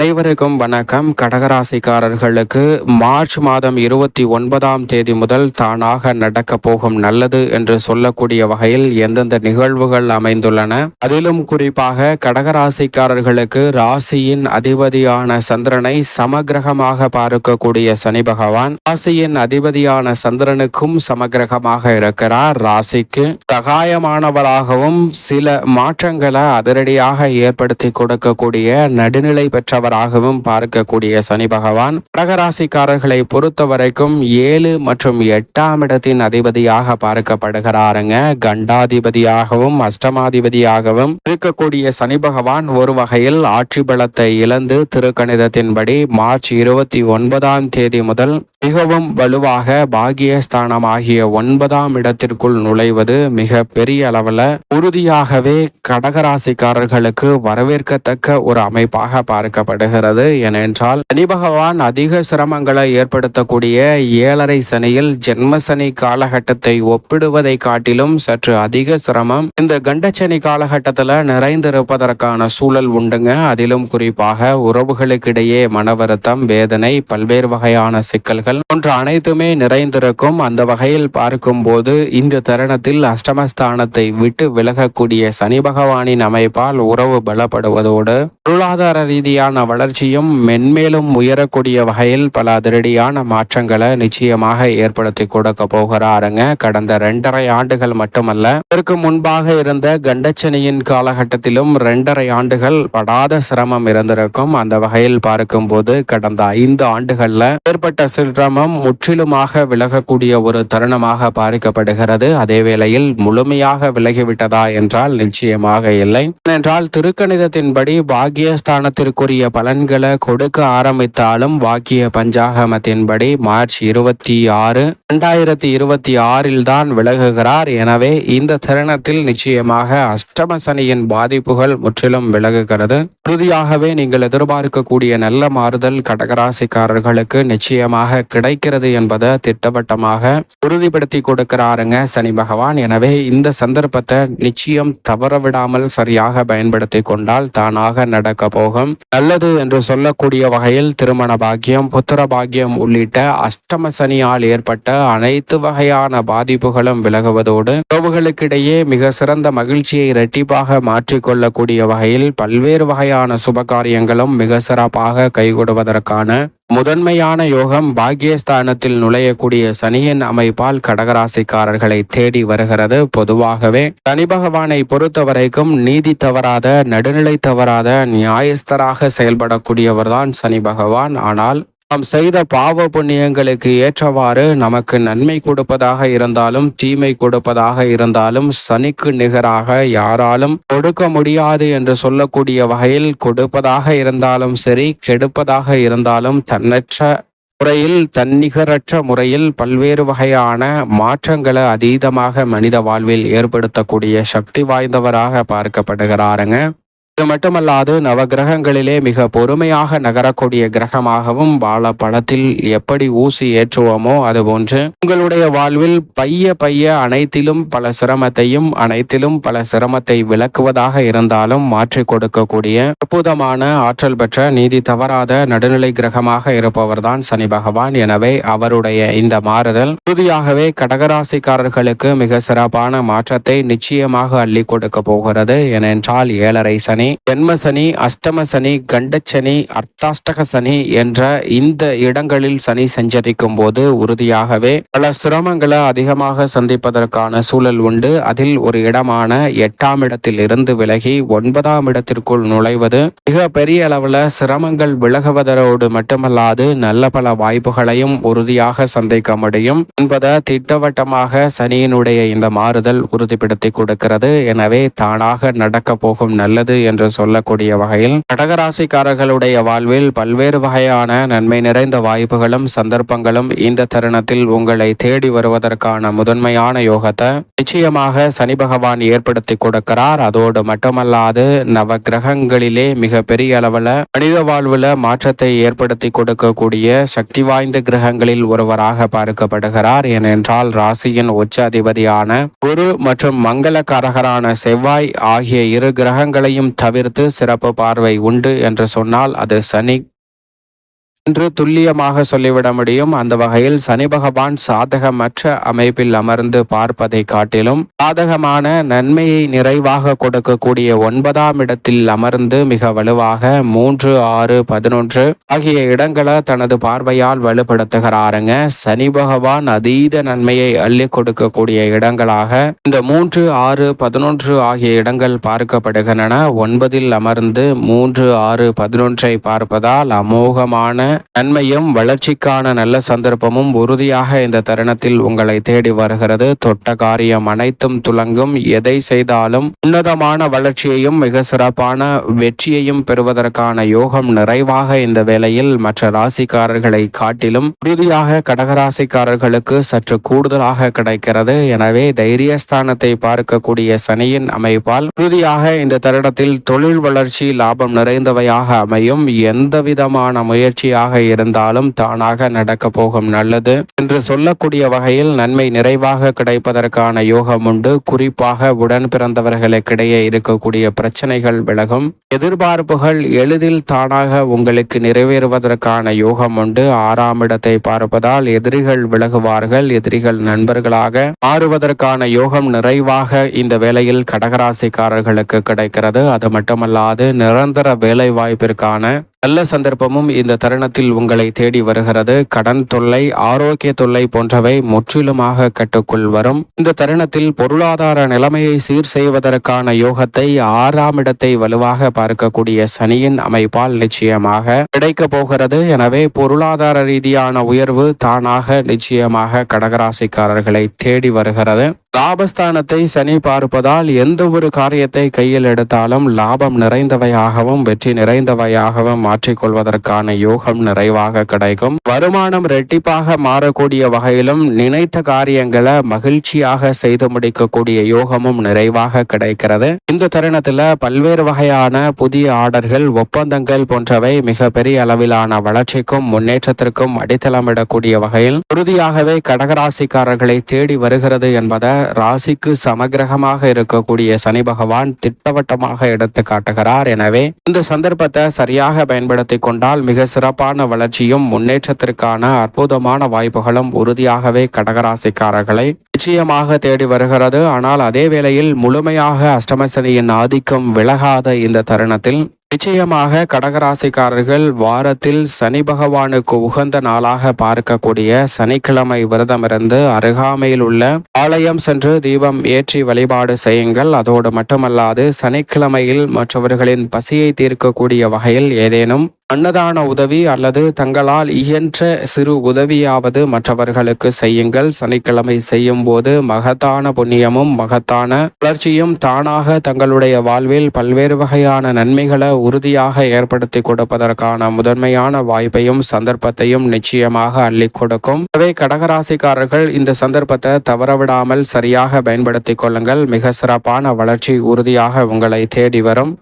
அனைவருக்கும் வணக்கம். கடகராசிக்காரர்களுக்கு மார்ச் மாதம் இருபத்தி ஒன்பதாம் தேதி முதல் தானாக நடக்க போகும் நல்லது என்று சொல்லக்கூடிய வகையில் எந்தெந்த நிகழ்வுகள் அமைந்துள்ளன? அதிலும் குறிப்பாக கடகராசிக்காரர்களுக்கு ராசியின் அதிபதியான சந்திரனை சமகிரகமாக பார்க்கக்கூடிய சனி பகவான் ராசியின் அதிபதியான சந்திரனுக்கும் சமகிரகமாக இருக்கிறார். ராசிக்கு சகாயமானவராகவும் சில மாற்றங்களை அதிரடியாக ஏற்படுத்தி கொடுக்கக்கூடிய நடுநிலை பெற்றவர் பெற்றவராகவும் பார்க்கக்கூடிய சனி பகவான் கடகராசிக்காரர்களை பொறுத்த வரைக்கும் ஏழு மற்றும் எட்டாம் இடத்தின் அதிபதியாக பார்க்கப்படுகிறாருங்க. கண்டாதிபதியாகவும் அஷ்டமாதிபதியாகவும் இருக்கக்கூடிய சனி பகவான் ஒரு வகையில் ஆட்சி பலத்தை இழந்து திருக்கணிதத்தின்படி மார்ச் இருபத்தி ஒன்பதாம் தேதி முதல் மிகவும் வலுவாக பாகியஸ்தானமாகிய ஒன்பதாம் இடத்திற்குள் நுழைவது மிக பெரிய அளவில் உறுதியாகவே கடகராசிக்காரர்களுக்கு வரவேற்கத்தக்க ஒரு அமைப்பாக பார்க்கப்படுகிறது ஏனென்றால் சனி பகவான் அதிக சிரமங்களை ஏற்படுத்தக்கூடிய ஏழரை சனியில் ஜென்ம சனி காலகட்டத்தை ஒப்பிடுவதை காட்டிலும் சற்று அதிக சிரமம். இந்த கண்டச்சனி காலகட்டத்தில் நிறைந்திருப்பதற்கான சூழல் உண்டுங்க. அதிலும் குறிப்பாக உறவுகளுக்கிடையே மன வருத்தம் வேதனை பல்வேறு வகையான சிக்கல்கள் போன்ற அனைத்துமே நிறைந்திருக்கும். அந்த வகையில் பார்க்கும்போது இந்த தருணத்தில் அஷ்டமஸ்தானத்தை விட்டு விலகக்கூடிய சனி பகவானின் அமைப்பால் உறவு பலப்படுவதோடு பொருளாதார ரீதியான வளர்ச்சியும் மென்மேலும் உயரக்கூடிய வகையில் பல அதிரடியான மாற்றங்களை நிச்சயமாக ஏற்படுத்தி கொடுக்க போகிறாருங்க. கடந்த இரண்டரை ஆண்டுகள் மட்டுமல்ல இதற்கு முன்பாக இருந்த கண்டச்சனியின் காலகட்டத்திலும் ரெண்டரை ஆண்டுகள் படாத சிரமம் இருந்திருக்கும். அந்த வகையில் பார்க்கும்போது கடந்த ஐந்து ஆண்டுகள்ல ஏற்பட்ட சிரமம் முற்றிலுமாக விலகக்கூடிய ஒரு தருணமாக பார்க்கப்படுகிறது. அதே வேளையில் முழுமையாக விலகிவிட்டதா என்றால் நிச்சயமாக இல்லை. ஏனென்றால் திருக்கணிதத்தின்படி பாக்கியஸ்தானத்திற்குரிய பலன்களை கொடுக்க ஆரம்பித்தாலும் வாக்கிய பஞ்சாகமத்தின்படி மார்ச் இருபத்தி ஆறு இரண்டாயிரத்தி இருபத்தி ஆறில் தான் விலகுகிறார். எனவே இந்த தருணத்தில் நிச்சயமாக அஷ்டம சனியின் பாதிப்புகள் முற்றிலும் விலகுகிறது. உறுதியாகவே நீங்கள் எதிர்பார்க்கக்கூடிய நல்ல மாறுதல் கடகராசிக்காரர்களுக்கு நிச்சயமாக கிடைக்கிறது என்பதை திட்டவட்டமாக உறுதிப்படுத்தி கொடுக்கிறாருங்க சனி பகவான். எனவே இந்த சந்தர்ப்பத்தை நிச்சயம் தவற விடாமல் சரியாக பயன்படுத்தி கொண்டால் தானாக நடக்க போகும். நல்லது என்று சொல்லக்கூடிய வகையில் திருமண பாக்கியம் புத்திர பாக்கியம் உள்ளிட்ட அஷ்டம சனியால் ஏற்பட்ட அனைத்து வகையான பாதிப்புகளும் விலகுவதோடு உறவுகளுக்கிடையே மிக சிறந்த மகிழ்ச்சியை இரட்டிப்பாக மாற்றிக்கொள்ளக்கூடிய வகையில் பல்வேறு வகையான சுபகாரியங்களும் மிக சிறப்பாக கைகூடுவதற்கான முதன்மையான யோகம் பாக்யஸ்தானத்தில் நுழையக்கூடிய சனியின் அமைப்பால் கடகராசிக்காரர்களை தேடி வருகிறது. பொதுவாகவே சனி பகவானை பொறுத்த வரைக்கும் நீதி தவறாத நடுநிலை தவறாத நியாயஸ்தராக செயல்படக்கூடியவர்தான் சனி பகவான். ஆனால் நாம் செய்த பாவ புண்ணியங்களுக்கு ஏற்றவாறு நமக்கு நன்மை கொடுப்பதாக இருந்தாலும் தீமை கொடுப்பதாக இருந்தாலும் சனிக்கு நிகராக யாராலும் கொடுக்க முடியாது என்று சொல்லக்கூடிய வகையில் கொடுப்பதாக இருந்தாலும் சரி கெடுப்பதாக இருந்தாலும் தன்னற்ற முறையில் தன்னிகரற்ற முறையில் பல்வேறு வகையான மாற்றங்களை அதீதமாக மனித வாழ்வில் ஏற்படுத்தக்கூடிய சக்தி வாய்ந்தவராக பார்க்கப்படுகிறாருங்க. இது மட்டுமல்லாது நவகிரகங்களிலே மிக பொறுமையாக நகரக்கூடிய கிரகமாகவும் வாழ பழத்தில் எப்படி ஊசி ஏற்றுவோமோ அதுபோன்று உங்களுடைய வாழ்வில் பைய பைய அனைத்திலும் பல சிரமத்தையும் அனைத்திலும் பல சிரமத்தை விளக்குவதாக இருந்தாலும் மாற்றி கொடுக்கக்கூடிய அற்புதமான ஆற்றல் பெற்ற நீதி தவறாத நடுநிலை கிரகமாக இருப்பவர்தான் சனி பகவான். எனவே அவருடைய இந்த மாறுதல் உறுதியாகவே கடகராசிக்காரர்களுக்கு மிக சிறப்பான மாற்றத்தை நிச்சயமாக அள்ளி கொடுக்க போகிறது. ஏனென்றால் ஏழரை சனி சனி ஜென்ம சனி அஷ்டம சனி கண்டச்சனி அர்த்தாஷ்டக சனி என்ற இந்த இடங்களில் சனி சஞ்சரிக்கும் போது உறுதியாகவே பல சிரமங்களை அதிகமாக சந்திப்பதற்கான சூழல் உண்டு. அதில் ஒரு இடமான எட்டாம் இடத்தில் இருந்து விலகி ஒன்பதாம் இடத்திற்குள் நுழைவது மிக பெரிய அளவுல சிரமங்கள் விலகுவதோடு மட்டுமல்லாது நல்ல பல வாய்ப்புகளையும் உறுதியாக சந்திக்க முடியும் என்பதை திட்டவட்டமாக சனியினுடைய இந்த மாறுதல் உறுதிப்படுத்தி கொடுக்கிறது. எனவே தானாக நடக்க போகும் நல்லது என்று என்று சொல்லக்கூடிய வகையில் கடகராசிக்காரர்களுடைய வாழ்வில் பல்வேறு வகையான நன்மை நிறைந்த வாய்ப்புகளும் சந்தர்ப்பங்களும் இந்த தருணத்தில் உங்களை தேடி வருவதற்கான முதன்மையான யோகத்தை நிச்சயமாக சனி பகவான் ஏற்படுத்தி கொடுக்கிறார். அதோடு மட்டுமல்லாது நவ கிரகங்களிலே மிக பெரிய அளவில் மனித வாழ்வுல மாற்றத்தை ஏற்படுத்தி கொடுக்கக்கூடிய சக்தி வாய்ந்த கிரகங்களில் ஒருவராக பார்க்கப்படுகிறார். ஏனென்றால் ராசியின் உச்ச அதிபதியான குரு மற்றும் மங்கள கரகரான செவ்வாய் ஆகிய இரு கிரகங்களையும் தவிர்த்து சிறப்பு பார்வை உண்டு என்று சொன்னால் அது சனி என்று துல்லியமாக சொல்லிவிட முடியும். அந்த வகையில் சனி பகவான் சாதகமற்ற அமைப்பில் அமர்ந்து பார்ப்பதை காட்டிலும் சாதகமான நன்மையை நிறைவாக கொடுக்கக்கூடிய ஒன்பதாம் இடத்தில் அமர்ந்து மிக வலுவாக மூன்று ஆறு பதினொன்று ஆகிய இடங்களை தனது பார்வையால் வலுப்படுத்துகிறாருங்க. சனி பகவான் அதீத நன்மையை அள்ளி கொடுக்கக்கூடிய இடங்களாக இந்த மூன்று ஆறு பதினொன்று ஆகிய இடங்கள் பார்க்கப்படுகின்றன. ஒன்பதில் அமர்ந்து மூன்று ஆறு பதினொன்றை பார்ப்பதால் அமோகமான நன்மையும் வளர்ச்சிக்கான நல்ல சந்தர்ப்பமும் உறுதியாக இந்த தருணத்தில் உங்களை தேடி வருகிறது. தொட்ட காரியம் அனைத்தும் துலங்கும். எதை செய்தாலும் உன்னதமான வளர்ச்சியையும் மிக சிறப்பான வெற்றியையும் பெறுவதற்கான யோகம் நிறைவாக இந்த வேளையில் மற்ற ராசிக்காரர்களை காட்டிலும் உறுதியாக கடகராசிக்காரர்களுக்கு சற்று கூடுதலாக கிடைக்கிறது. எனவே தைரியஸ்தானத்தை பார்க்கக்கூடிய சனியின் அமைப்பால் உறுதியாக இந்த தருணத்தில் தொழில் வளர்ச்சி லாபம் நிறைந்தவையாக அமையும். எந்த விதமான முயற்சியாக இருந்தாலும் தானாக நடக்க போகும் நல்லது. என்று சொல்லக்கூடிய வகையில் நன்மை நிறைவாக கிடைப்பதற்கான யோகம் உண்டு. குறிப்பாக உடன் பிறந்தவர்களுக்கிடையே இருக்கக்கூடிய பிரச்சனைகள் விலகும். எதிர்பார்ப்புகள் எளிதில் தானாக உங்களுக்கு நிறைவேறுவதற்கான யோகம் உண்டு. ஆறாம் இடத்தை பார்ப்பதால் எதிரிகள் விலகுவார்கள். எதிரிகள் நண்பர்களாக மாறுவதற்கான யோகம் நிறைவாக இந்த வேளையில் கடகராசிக்காரர்களுக்கு கிடைக்கிறது. அது மட்டுமல்லாது நிரந்தர வேலை வாய்ப்பிற்கான நல்ல சந்தர்ப்பமும் இந்த தருணத்தில் உங்களை தேடி வருகிறது. கடன் தொல்லை ஆரோக்கிய தொல்லை போன்றவை முற்றிலுமாக கட்டுக்குள் வரும். இந்த தருணத்தில் பொருளாதார நிலைமையை சீர் செய்வதற்கான யோகத்தை ஆறாம் இடத்தை வலுவாக பார்க்கக்கூடிய சனியின் அமைப்பால் நிச்சயமாக கிடைக்க போகிறது. எனவே பொருளாதார ரீதியான உயர்வு தானாக நிச்சயமாக கடகராசிக்காரர்களை தேடி வருகிறது. லாபஸ்தானத்தை சனி பார்ப்பதால் எந்த ஒரு காரியத்தை கையில் எடுத்தாலும் லாபம் நிறைந்தவையாகவும் வெற்றி நிறைந்தவையாகவும் மாற்றிக்கொள்வதற்கான யோகம் நிறைவாக கிடைக்கும். வருமானம் ரெட்டிப்பாக மாறக்கூடிய வகையிலும் நினைத்த காரியங்களை மகிழ்ச்சியாக செய்து முடிக்கக்கூடிய யோகமும் நிறைவாக கிடைக்கிறது. இந்த தருணத்துல பல்வேறு வகையான புதிய ஆர்டர்கள் ஒப்பந்தங்கள் போன்றவை மிக பெரிய அளவிலான வளர்ச்சிக்கும் முன்னேற்றத்திற்கும் அடித்தளமிடக்கூடிய வகையில் உறுதியாகவே கடகராசிக்காரர்களை தேடி வருகிறது என்பதை ராசிக்கு சமகிரகமாக இருக்கக்கூடிய சனி பகவான் திட்டவட்டமாக எடுத்து காட்டுகிறார். எனவே இந்த சந்தர்ப்பத்தை சரியாக பயன்படுத்தி கொண்டால் மிக சிறப்பான வளர்ச்சியும் முன்னேற்றத்திற்கான அற்புதமான வாய்ப்புகளும் உறுதியாகவே கடகராசிக்காரர்களை நிச்சயமாக தேடி வருகிறது. ஆனால் அதே வேளையில் முழுமையாக அஷ்டமசனியின் ஆதிக்கம் விலகாத இந்த தருணத்தில் நிச்சயமாக கடகராசிக்காரர்கள் வாரத்தில் சனி பகவானுக்கு உகந்த நாளாக பார்க்கக்கூடிய சனிக்கிழமை விரதமிருந்து அருகாமையில் உள்ள ஆலயம் சென்று தீபம் ஏற்றி வழிபாடு செய்யுங்கள். அதோடு மட்டுமல்லாது சனிக்கிழமையில் மற்றவர்களின் பசியை தீர்க்கக்கூடிய வகையில் ஏதேனும் அன்னதான உதவி அல்லது தங்களால் இயன்ற சிறு உதவியாவது மற்றவர்களுக்கு செய்யுங்கள். சனிக்கிழமை செய்யும் போது மகத்தான புண்ணியமும் மகத்தான வளர்ச்சியும் தானாக தங்களுடைய வாழ்வில் பல்வேறு வகையான நன்மைகளை உறுதியாக ஏற்படுத்தி கொடுப்பதற்கான முதன்மையான வாய்ப்பையும் சந்தர்ப்பத்தையும் நிச்சயமாக அள்ளி கொடுக்கும். எனவே கடகராசிக்காரர்கள் இந்த சந்தர்ப்பத்தை தவறவிடாமல் சரியாக பயன்படுத்திக் கொள்ளுங்கள். மிக சிறப்பான வளர்ச்சி உறுதியாக உங்களை தேடி வரும்.